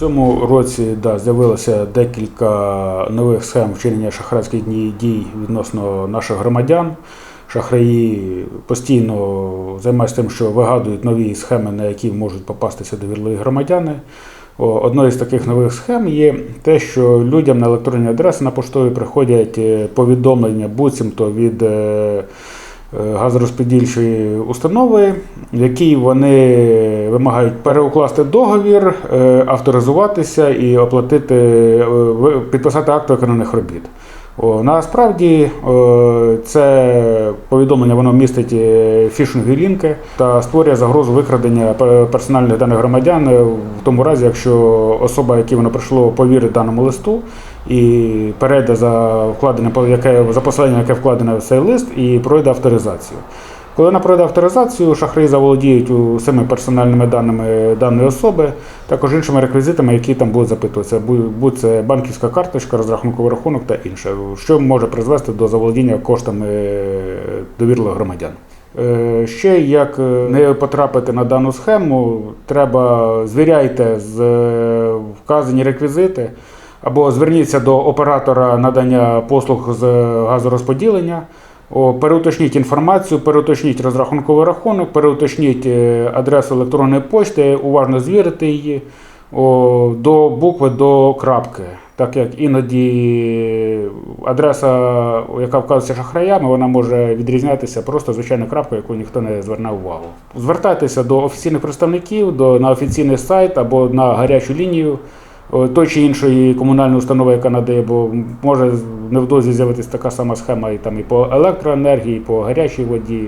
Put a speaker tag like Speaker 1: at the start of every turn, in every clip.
Speaker 1: Цьому році да, з'явилося декілька нових схем вчинення шахрайських дій, відносно наших громадян. Шахраї постійно займаються тим, що вигадують нові схеми, на які можуть попастися довірливі громадяни. Одною з таких нових схем є те, що людям на електронні адреси на поштові приходять е, повідомлення буцімто від е, газорозподільчої установи, в якій вони вимагають переукласти договір, е, авторизуватися і оплатити, е, підписати акт виконаних робіт. Насправді це повідомлення воно містить е, фішингові лінки та створює загрозу викрадення персональних даних громадян е, в тому разі, якщо особа, якій воно прийшло, повірить даному листу і перейде за вкладення, яке за посилання, яке вкладене в цей лист, і пройде авторизацію. Коли вона пройде авторизацію, шахраї заволодіють усіми персональними даними даної особи, також іншими реквізитами, які там будуть запитуватися, будь це банківська карточка, розрахунковий рахунок та інше, що може призвести до заволодіння коштами е, довірливих громадян. Е, Ще як е, не потрапити на дану схему, треба звіряйте з вказані реквізити або зверніться до оператора надання послуг з газорозподілення. Переуточніть інформацію, переуточніть розрахунковий рахунок, переуточніть е, адресу електронної пошти, уважно звірити її о, до букви, до крапки. Так як іноді адреса, яка вказується шахраями, вона може відрізнятися просто звичайною крапкою, яку ніхто не зверне увагу. Звертайтеся до офіційних представників, до, на офіційний сайт або на гарячу лінію той чи іншої комунальної установи, яка надає, бо може невдовзі з'явитися така сама схема і там і по електроенергії, і по гарячій воді. І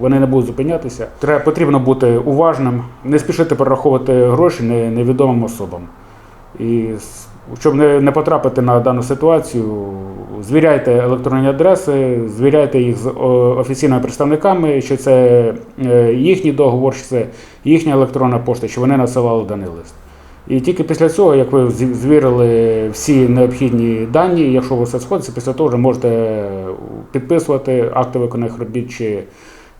Speaker 1: вони не будуть зупинятися. Треба потрібно бути уважним, не спішити перераховувати гроші не- невідомим особам. І щоб не, не потрапити на дану ситуацію, звіряйте електронні адреси, звіряйте їх з офіційними представниками, чи це е, їхній договор, чи це їхня електронна пошта, чи вони надсилали даний лист. І тільки після цього, як ви звірили всі необхідні дані, якщо у вас все сходиться, після того вже можете підписувати акти виконаних робіт чи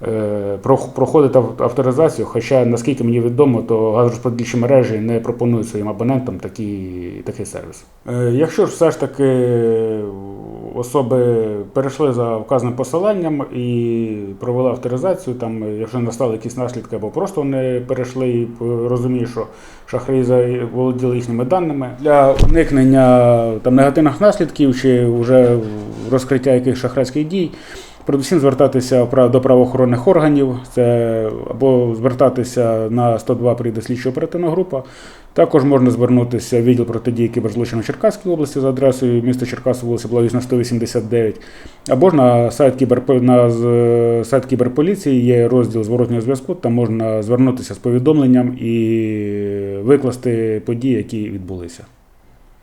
Speaker 1: е, проходити авторизацію. Хоча, наскільки мені відомо, то газорозподільчі мережі не пропонують своїм абонентам такий, такий сервіс. Е, Якщо ж все ж таки особи перейшли за вказаним посиланням і провели авторизацію, там, якщо настали якісь наслідки, або просто вони перейшли і розуміють, що шахраї заволоділи їхніми даними. Для уникнення там, негативних наслідків чи вже розкриття яких шахрайських дій. Передусім звертатися до правоохоронних органів, це або звертатися на 102 прийде слідчо оперативна група. Також можна звернутися в відділ протидії кіберзлочину Черкаської області за адресою міста Черкаси, вулиця Благовісна 189, або ж на сайт, кіберп... на сайт кіберполіції є розділ зворотнього зв'язку, там можна звернутися з повідомленням і викласти події, які відбулися.